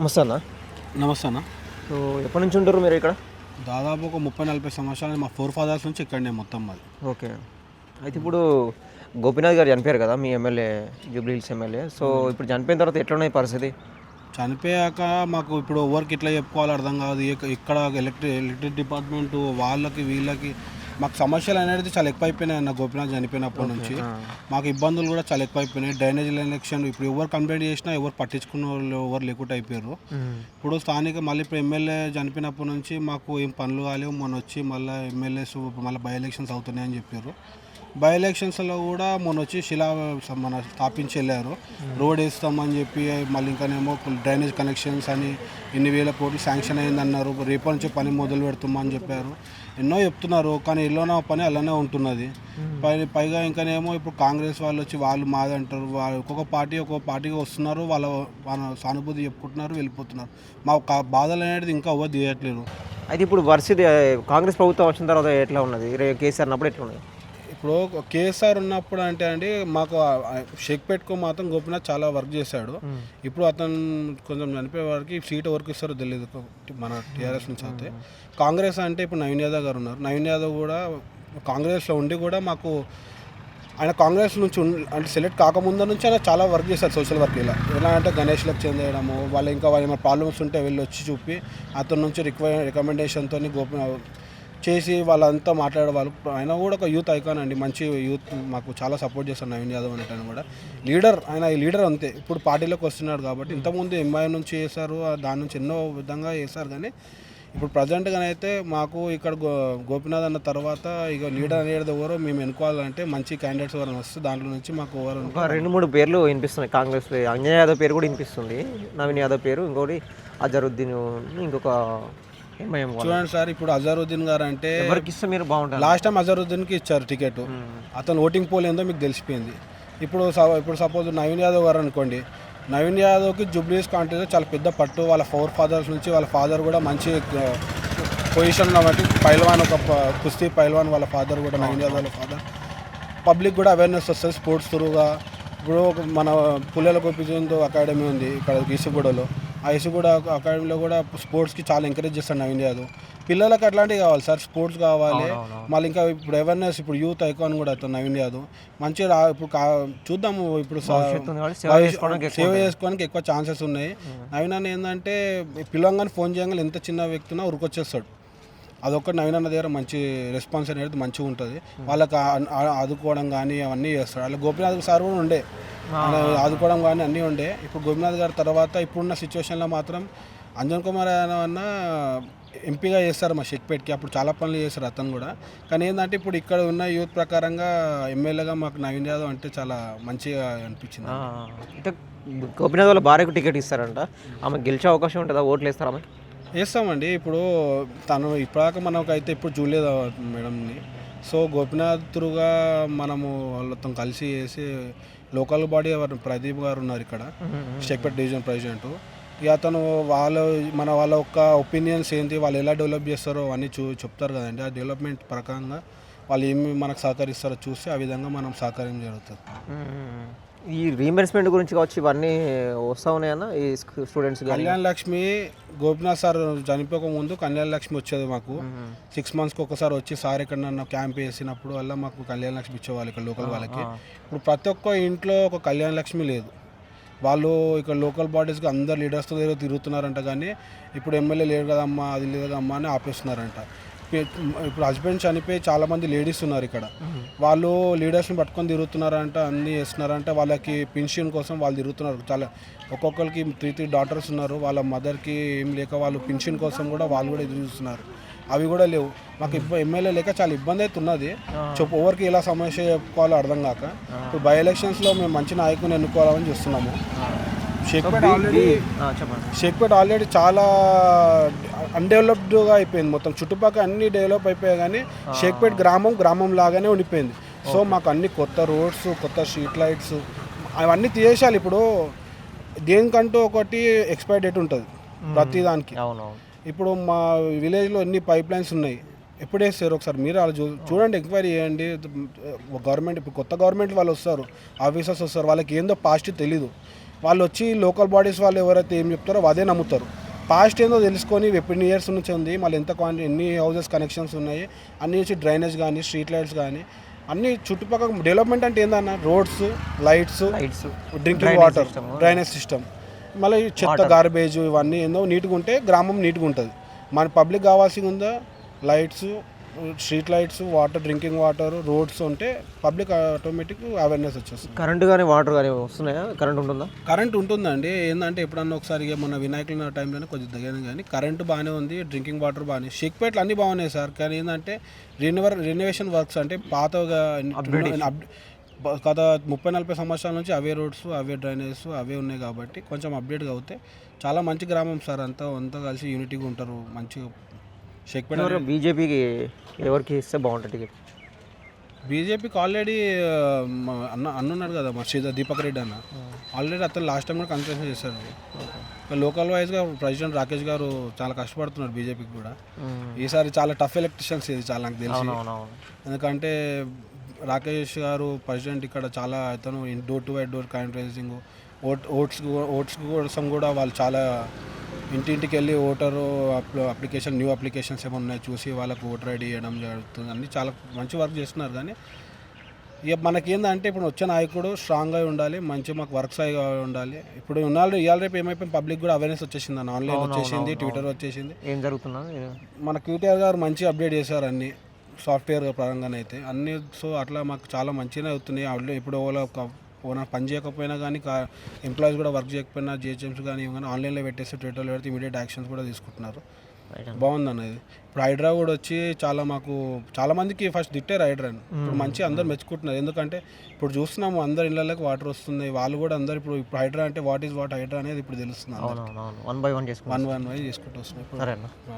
నమస్తే అన్న. నమస్తే అన్న. సో ఎప్పటి నుంచి ఉంటారు మీరు ఇక్కడ? దాదాపు ఒక ముప్పై నలభై సంవత్సరాలు మా ఫోర్ ఫాదర్స్ నుంచి ఇక్కడనే మొత్తం మాది. ఓకే. అయితే ఇప్పుడు గోపీనాథ్ గారు చనిపోయారు కదా మీ MLA Jubilee Hills MLA. So ఇప్పుడు చనిపోయిన తర్వాత ఎట్లున్నాయి పరిస్థితి? చనిపోయాక మాకు ఇప్పుడు ఎవరికి ఇట్లా చెప్పుకోవాలో అర్థం కాదు. ఇక- ఇక్కడ ఎలక్ట్రిక్ ఎలక్ట్రిక్ డిపార్ట్మెంట్ వాళ్ళకి వీళ్ళకి మాకు సమస్యలు అనేది చాలా ఎక్కువ అయిపోయినాయి అన్న గోపినాథ్ చనిపోయినప్పటి నుంచి. మాకు ఇబ్బందులు కూడా చాలా ఎక్కువ అయిపోయినాయి డ్రైనేజ్ ఎలక్షన్ ఇప్పుడు ఎవరు కంప్లైంట్ చేసినా ఎవరు పట్టించుకున్న వాళ్ళు ఎవరు లేకుండా అయిపోయారు. ఇప్పుడు స్థానిక మళ్ళీ ఇప్పుడు ఎమ్మెల్యే చనిపోయినప్పటి నుంచి మాకు ఏం పనులు కాలేవు. మొన్న వచ్చి మళ్ళీ ఎమ్మెల్యేస్ మళ్ళీ బై ఎలక్షన్స్ అవుతున్నాయని చెప్పారు. బై ఎలక్షన్స్లో కూడా మొన్న వచ్చి శిలా మన స్థాపించి వెళ్ళారు. రోడ్ వేస్తామని చెప్పి మళ్ళీ ఇంకానేమో డ్రైనేజ్ కనెక్షన్స్ అని ఇన్ని వేల కోట్లు శాంక్షన్ అయిందన్నారు. రేపటి నుంచి పని మొదలు పెడుతున్నామని చెప్పారు. ఎన్నో చెప్తున్నారు కానీ ఎల్లోనో పని అలానే ఉంటున్నది. పై పైగా ఇంకానేమో ఇప్పుడు కాంగ్రెస్ వాళ్ళు వచ్చి వాళ్ళు మాది అంటారు వాళ్ళు ఒక్కొక్క పార్టీ ఒక్కొక్క పార్టీగా వస్తున్నారు వాళ్ళ వాళ్ళ సానుభూతి చెప్పుకుంటున్నారు వెళ్ళిపోతున్నారు. మా బాధలు అనేది ఇంకా అవ్వ తీయట్లేదు. అయితే ఇప్పుడు ఆ, కాంగ్రెస్ ప్రభుత్వం వచ్చిన తర్వాత ఎట్లా ఉన్నది? కేసీఆర్ అన్నప్పుడు ఎట్లా ఉన్నది? ఇప్పుడు కేసీఆర్ ఉన్నప్పుడు అంటే అండి మాకు షేక్ పెట్టుకో మాత్రం గోపినాథ్ చాలా వర్క్ చేశాడు. ఇప్పుడు అతను కొంచెం చనిపోయే వారికి సీట్ ఎవరికి ఇస్తారో తెలియదు మన టీఆర్ఎస్ నుంచి అయితే. కాంగ్రెస్ అంటే ఇప్పుడు నవీన్ యాదవ్ గారు ఉన్నారు. నవీన్ యాదవ్ కూడా కాంగ్రెస్లో ఉండి కూడా మాకు ఆయన కాంగ్రెస్ నుంచి అంటే సెలెక్ట్ కాకముందు నుంచి ఆయన చాలా వర్క్ చేశారు సోషల్ వర్క్ ఇలా. ఎలా అంటే గణేష్లకు చెందేయడము వాళ్ళు ఇంకా వాళ్ళు ఏమైనా ప్రాబ్లమ్స్ ఉంటే వెళ్ళి వచ్చి చూపి అతని నుంచి రిక్వై రికమెండేషన్తో గోపి చేసి వాళ్ళంతా మాట్లాడే వాళ్ళు ఆయన కూడా ఒక యూత్ ఐకాన్ అండి. మంచి యూత్ మాకు చాలా సపోర్ట్ చేస్తారు నవీన్ యాదవ్ అంటే కూడా. లీడర్ ఆయన ఈ లీడర్ అంతే. ఇప్పుడు పార్టీలోకి వస్తున్నాడు కాబట్టి ఇంతకుముందు ఎంఐ నుంచి చేశారు దాని నుంచి ఎన్నో విధంగా చేశారు కానీ ఇప్పుడు ప్రజెంట్గా అయితే మాకు ఇక్కడ గో గోపినాథ్ అన్న తర్వాత ఇక లీడర్ అనేది ఎవరో మేము ఎన్నుకోవాలంటే మంచి క్యాండిడేట్స్ ఎవరైనా వస్తే దాంట్లో నుంచి మాకు ఎవరు రెండు మూడు పేర్లు వినిపిస్తున్నాయి కాంగ్రెస్ అంజయ్ యాదవ్ పేరు కూడా వినిపిస్తుంది. నవీన్ యాదవ్ పేరు. ఇంకోటి అజరుద్దీన్ ఇంకొక చూడండి సార్ ఇప్పుడు అజరుద్దీన్ గారు అంటే ఎవరికి ఇస్తే మీరు బాగుంటారు? లాస్ట్ టైం అజరుద్దీన్కి ఇచ్చారు టికెట్. అతను ఓటింగ్ పోల్ ఏందో మీకు తెలిసిపోయింది. ఇప్పుడు స- ఇప్పుడు సపోజ్ నవీన్ యాదవ్ గారు అనుకోండి నవీన్ యాదవ్కి జూబ్లీస్ కాంట్రీలో చాలా పెద్ద పట్టు వాళ్ళ ఫోర్ ఫాదర్స్ నుంచి వాళ్ళ ఫాదర్ కూడా మంచి పొజిషన్లో బట్టి పైల్వాన్ ఒక కుస్తీ పైల్వాన్ వాళ్ళ ఫాదర్ కూడా నవీన్ యాదవ్ వాళ్ళ ఫాదర్. పబ్లిక్ కూడా అవేర్నెస్ వస్తుంది స్పోర్ట్స్ త్రూగా. ఇప్పుడు మన పుల్లెల గోపిచంద్ అకాడమీ ఉంది ఇక్కడ ఇసుగూడలో ఆ ఇసుగూడ అకాడమీలో కూడా స్పోర్ట్స్కి చాలా ఎంకరేజ్ చేస్తాడు నవీన్ యాదవ్. పిల్లలకు అట్లాంటివి కావాలి సార్ స్పోర్ట్స్ కావాలి. మళ్ళీ ఇంకా ఇప్పుడు అవేర్నెస్ ఇప్పుడు యూత్ ఐకాన్ కూడా అవుతుంది నవీన్ యాదవ్. మంచిగా ఇప్పుడు చూద్దాము ఇప్పుడు సేవ చేసుకోవడానికి ఎక్కువ ఛాన్సెస్ ఉన్నాయి. నవీన్ అన్న ఏంటంటే పిల్లగానే ఫోన్ చేయగానే ఎంత చిన్న వ్యక్తి ఉన్నా ఉరికొచ్చేస్తాడు. అదొకటి నవీన్ అన్న దగ్గర మంచి రెస్పాన్స్ అనేది మంచిగా ఉంటుంది. వాళ్ళకి ఆదుకోవడం కానీ అవన్నీ చేస్తాడు అలా గోపినాథ్ సార్ కూడా ఉండే. ఆదుకోవడం కానీ అన్నీ ఉండే. ఇప్పుడు గోపినాథ్ గారి తర్వాత ఇప్పుడున్న సిచ్యువేషన్లో మాత్రం అంజన్ కుమార్ అన్న ఎంపీగా చేస్తారు మా షెక్పేట్కి అప్పుడు చాలా పనులు చేస్తారు అతను కూడా. కానీ ఏంటంటే ఇప్పుడు ఇక్కడ ఉన్న యూత్ ప్రకారంగా ఎమ్మెల్యేగా మాకు నవీన్ యాదవ్ అంటే చాలా మంచిగా అనిపించింది. అంటే గోపీనాథ్ వాళ్ళ భార్యకు టికెట్ ఇస్తారంట. ఆమె గెలిచే అవకాశం ఉంటుందా? ఓట్లు వేస్తారా ఆమె? వేస్తామండి ఇప్పుడు తను ఇప్పటిదాకా మనకైతే ఇప్పుడు చూడలేదు మేడంని. సో గోపినాథ్ త్రుగా మనము వాళ్ళతో కలిసి చేసి లోకల్ బాడీ ప్రదీప్ గారు ఉన్నారు ఇక్కడ. స్టెక్పెట్ డివిజన్ ప్రెసిడెంట్. ఇక అతను వాళ్ళ మన వాళ్ళ యొక్క ఒపీనియన్స్ ఏంటి వాళ్ళు ఎలా డెవలప్ చేస్తారో అన్నీ చూ చెప్తారు కదండి. ఆ డెవలప్మెంట్ ప్రకారంగా వాళ్ళు ఏమి మనకు సహకరిస్తారో చూసి ఆ విధంగా మనం సహకారం జరుగుతుంది. ఈ రీఎంబర్స్మెంట్ గురించి కావచ్చు ఇవన్నీ వస్తా ఉన్నాయన్న ఈ స్టూడెంట్స్ కళ్యాణ్ లక్ష్మి గోపినాథ్ సార్ చనిపోక ముందు కళ్యాణ్ లక్ష్మి వచ్చేది మాకు. సిక్స్ మంత్స్కి ఒకసారి వచ్చి సార్ ఎక్కడన్నా క్యాంప్ వేసినప్పుడు వల్ల మాకు కళ్యాణ లక్ష్మి ఇచ్చేవాళ్ళు ఇక్కడ లోకల్ వాళ్ళకి. ఇప్పుడు ప్రతి ఒక్క ఇంట్లో ఒక కళ్యాణ లక్ష్మి లేదు. వాళ్ళు ఇక్కడ లోకల్ బాడీస్కి అందరు లీడర్స్తో తిరుగుతున్నారంట కానీ ఇప్పుడు ఎమ్మెల్యే లేడు కదమ్మా అది లేదు కదమ్మా అని ఆపేస్తున్నారంట. ఇప్పుడు హస్బెండ్ చనిపోయి చాలా మంది లేడీస్ ఉన్నారు ఇక్కడ. వాళ్ళు లీడర్స్ని పట్టుకొని తిరుగుతున్నారంట అన్నీ చేస్తున్నారంట వాళ్ళకి పెన్షన్ కోసం వాళ్ళు తిరుగుతున్నారు. చాలా ఒక్కొక్కరికి త్రీ త్రీ డాటర్స్ ఉన్నారు. వాళ్ళ మదర్కి ఏం లేక వాళ్ళు పెన్షన్ కోసం కూడా వాళ్ళు కూడా ఎదురు చూస్తున్నారు. అవి కూడా లేవు. మాకు ఇప్పుడు ఎమ్మెల్యే లేక చాలా ఇబ్బంది అయితే ఉన్నది చెప్పు ఎవరికి ఎలా సమస్య చెప్పుకోవాలో అర్థం కాక. ఇప్పుడు బై ఎలక్షన్స్లో మేము మంచి నాయకుని ఎన్నుకోవాలని చూస్తున్నాము. షేక్పేట్ ఆల్రెడీ. షేక్పేట్ ఆల్రెడీ చాలా అన్డెవలప్డ్గా అయిపోయింది. మొత్తం చుట్టుపక్కల అన్ని డెవలప్ అయిపోయాయి కానీ షేక్పేట్ గ్రామం గ్రామం లాగానే ఉండిపోయింది. సో మాకు అన్ని కొత్త రోడ్స్ కొత్త స్ట్రీట్ లైట్స్ అవన్నీ తీసేయాలి ఇప్పుడు దేనికంటూ ఒకటి ఎక్స్పైర్ డేట్ ఉంటుంది ప్రతి దానికి ఇప్పుడు మా విలేజ్లో ఎన్ని పైప్ లైన్స్ ఉన్నాయి? ఎప్పుడు వేస్తారు ఒకసారి? మీరు అలా చూ చూడండి ఎంక్వైరీ చేయండి. గవర్నమెంట్ ఇప్పుడు కొత్త గవర్నమెంట్ వాళ్ళు వస్తారు ఆఫీసర్స్ వస్తారు వాళ్ళకి ఏందో పాస్ట్ తెలీదు. వాళ్ళు వచ్చి లోకల్ బాడీస్ వాళ్ళు ఎవరైతే ఏం చెప్తారో అదే నమ్ముతారు. పాస్ట్ ఏందో తెలుసుకొని ఎన్ని ఇయర్స్ నుంచి ఉంది. మళ్ళీ ఎంత క్వాంటి ఎన్ని హౌసెస్ కనెక్షన్స్ ఉన్నాయి. అన్ని వచ్చి డ్రైనేజ్ కానీ స్ట్రీట్ లైట్స్ కానీ అన్ని చుట్టుపక్కల డెవలప్మెంట్ అంటే ఏందన్న? Roads lights lights drinking water drainage system మళ్ళీ చెత్త గార్బేజ్ ఇవన్నీ ఏందో నీట్గా ఉంటే గ్రామం నీట్గా ఉంటుంది. మన పబ్లిక్ కావాల్సింది ఉందా? Lights street lights water drinking water roads ఉంటే పబ్లిక్ ఆటోమేటిక్ అవేర్నెస్ వచ్చేస్తుంది. కరెంటు కానీ వాటర్ కానీ వస్తున్నాయా? కరెంట్ ఉంటుందా? కరెంట్ ఉంటుందండి. ఏంటంటే ఎప్పుడన్నా ఒకసారి ఇక మొన్న వినాయకుల టైంలోనే కొంచెం దగ్గర కానీ కరెంట్ బాగానే ఉంది డ్రింకింగ్ వాటర్ బాగానే. షేక్పేట్లు అన్నీ బాగున్నాయి సార్. కానీ ఏంటంటే రినివర్ రెనోవేషన్ వర్క్స్ అంటే పాతగా గత ముప్పై నలభై సంవత్సరాల నుంచి అవే రోడ్స్ అవే డ్రైనేజెస్ అవే ఉన్నాయి కాబట్టి కొంచెం అప్డేట్గా అవుతే చాలా మంచి గ్రామం సార్. అంతా అంతా కలిసి యూనిటీగా ఉంటారు. మంచిగా షేక్పేట ఎవరు? బీజేపీకి ఎవరికి ఇస్తే బాగుంటుంది టికెట్. బీజేపీకి ఆల్రెడీ అన్న అన్న ఉన్నాడు కదా మా శ్రీధర్ దీపక్ రెడ్డి అన్న. ఆల్రెడీ అతను లాస్ట్ టైం కూడా కన్సల్టేషన్ చేశారు లోకల్ వైజ్గా ప్రెసిడెంట్ రాకేష్ గారు చాలా కష్టపడుతున్నారు బీజేపీకి కూడా. ఈసారి చాలా టఫ్ ఎలక్ట్రిషన్స్ ఇది చాలా నాకు తెలిసి. ఎందుకంటే రాకేష్ గారు ప్రెసిడెంట్ ఇక్కడ చాలా అతను డోర్ టు వైడ్ డోర్ కాంట్రైజింగ్ ఓట్ ఓట్స్ ఓట్స్ కోసం కూడా వాళ్ళు చాలా ఇంటింటికి వెళ్ళి ఓటరు అప్లికేషన్ న్యూ అప్లికేషన్స్ ఏమైనా ఉన్నాయి చూసి వాళ్ళకు ఓటర్ ఐడి ఇవ్వడం జరుగుతుంది. అన్ని చాలా మంచి వర్క్ చేస్తున్నారు. కానీ ఇక మనకి ఏంటంటే ఇప్పుడు వచ్చే నాయకుడు స్ట్రాంగ్గా ఉండాలి మంచి మాకు వర్క్స్ అయి ఉండాలి. ఇప్పుడు ఉన్నాళ్ళు ఇవాళ రేపు ఏమైపోయింది? పబ్లిక్ కూడా అవేర్నెస్ వచ్చేసింది అన్న. ఆన్లైన్ వచ్చేసింది ట్విట్టర్ వచ్చేసింది. ఏం జరుగుతుందా మన క్యూటీఆర్ గారు మంచి అప్డేట్ చేశారు అన్ని సాఫ్ట్వేర్ పరంగానే అయితే అన్ని సో అట్లా మాకు చాలా మంచిగానే అవుతున్నాయి. ఇప్పుడు ఓలా ఓనా పని చేయకపోయినా కానీ ఎంప్లాయీస్ కూడా వర్క్ చేయకపోయినా జిహెచ్ఎంస్ కానీ ఇవన్నీ ఆన్లైన్లో పెట్టేసి ట్విట్టర్లో పెడితే ఇమీడియట్ యాక్షన్స్ కూడా తీసుకుంటున్నారు. బాగుంది అన్నది ఇప్పుడు హైడ్రా కూడా వచ్చి చాలా మాకు చాలా మందికి ఫస్ట్ తిట్టారు హైడ్రాని ఇప్పుడు మంచి అందరు మెచ్చుకుంటున్నారు. ఎందుకంటే ఇప్పుడు చూస్తున్నాము అందరు ఇళ్ళకి వాటర్ వస్తున్నాయి వాళ్ళు కూడా అందరు ఇప్పుడు ఇప్పుడు హైడ్రా అంటే వాట్ ఈస్ వాట్ హైడ్రా అనేది ఇప్పుడు తెలుస్తుంది one by one one one why చేసుకుంటూ వస్తున్నాయి